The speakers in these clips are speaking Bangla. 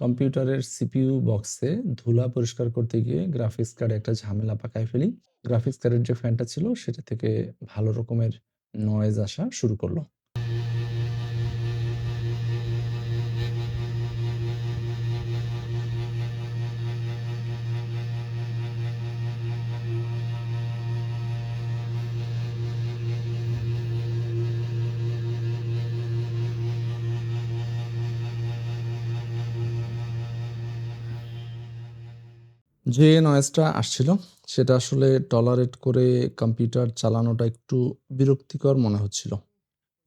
কম্পিউটারের সিপিইউ বক্সে ধুলা পরিষ্কার করতে গিয়ে গ্রাফিক্স কার্ডে একটা ঝামেলা পাকায় ফেলি। গ্রাফিক্স কার্ডের যে ফ্যানটা ছিল, সেটা থেকে ভালো রকমের নয়েজ আসা শুরু করল। যে নয়েজটা আসছিল সেটা আসলে টলারেট করে কম্পিউটার চালানোটা একটু বিরক্তিকর মনে হচ্ছিল।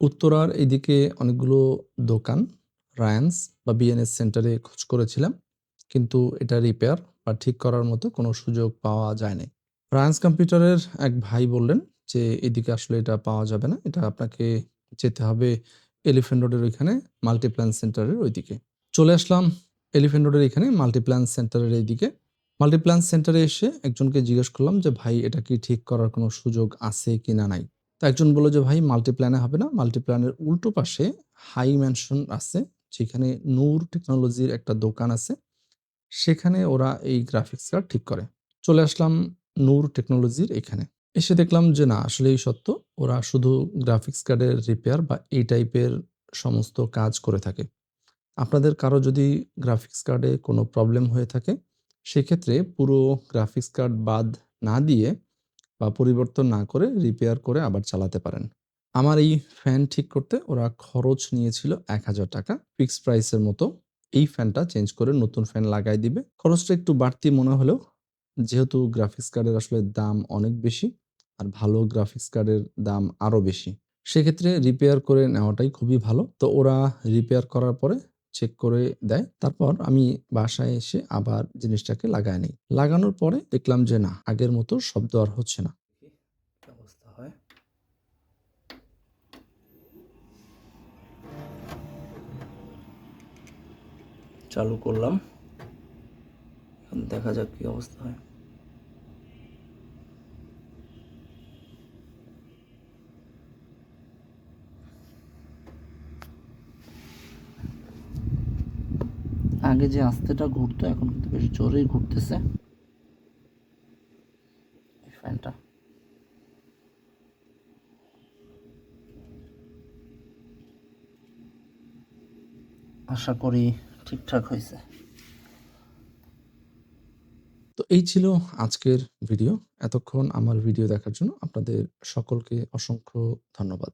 উত্তরার এদিকে অনেকগুলো দোকান, রায়ান্স বা বিএনএস সেন্টারে খোঁজ করেছিলাম। কিন্তু এটা রিপেয়ার বা ঠিক করার মতো কোনো সুযোগ পাওয়া যায়নি। রায়ান্স কম্পিউটারের এক ভাই বললেন যে, "এদিকে আসলে এটা পাওয়া যাবে না। এটা আপনাকে যেতে হবে এলিফ্যান্ট রোডের ওইখানে মাল্টিপ্ল্যান সেন্টারের ওইদিকে।" চলে আসলাম এলিফ্যান্ট রোডের এখানে মাল্টিপ্ল্যান সেন্টারের এইদিকে। মাল্টিপ্ল্যান সেন্টারে এসে একজনকে জিজ্ঞেস করলাম যে, "ভাই এটা কি ঠিক করার কোনো সুযোগ আছে কি না নাই?" তো একজন বলল যে, "ভাই মাল্টিপ্ল্যানে হবে না। মাল্টিপ্ল্যানের উল্টো পাশে হাই ম্যানশন আছে। যেখানে নূর টেকনোলজির একটা দোকান আছে। সেখানে ওরা এই গ্রাফিক্স কার্ড ঠিক করে।" চলে আসলাম নূর টেকনোলজির এখানে। এসে দেখলাম যে না আসলেই সত্য। ওরা শুধু গ্রাফিক্স কার্ডের রিপেয়ার বা এই টাইপের সমস্ত কাজ করে থাকে। আপনাদের কারও যদি গ্রাফিক্স কার্ডে কোনো প্রবলেম হয়ে থাকে, সেক্ষেত্রে পুরো গ্রাফিক্স কার্ড বাদ না দিয়ে বা পরিবর্তন না করে রিপেয়ার করে আবার চালাতে পারেন। আমার এই ফ্যান ঠিক করতে ওরা খরচ নিয়েছিল ৳১,০০০ ফিক্সড প্রাইসের মতো। এই ফ্যানটা চেঞ্জ করে নতুন ফ্যান লাগায় দিবে। খরচটা একটু বাড়তি মনে হলেও যেহেতু গ্রাফিক্স কার্ডের আসলে দাম অনেক বেশি আর ভালো গ্রাফিক্স কার্ডের দাম আরও বেশি। সেক্ষেত্রে রিপেয়ার করে নেওয়াটাই খুবই ভালো। তো ওরা রিপেয়ার করার পরে চেক করে দেয়। তারপর আমি বাসায় এসে আবার জিনিসটাকে লাগায় নেই। লাগানোর পরে দেখলাম যে না, আগের মতো শব্দ আর হচ্ছে না। চালু করলাম। দেখা যাক কি অবস্থা হয়। আগে যে আস্তেটা ঘুরতো, এখন কিন্তু বেশ জোরেই ঘুরতেছে। ফ্যানটা। আশা করি ঠিকঠাক হয়েছে তো এই ছিল আজকের ভিডিও। এতক্ষণ আমার ভিডিও দেখার জন্য আপনাদের সকলকে অসংখ্য ধন্যবাদ।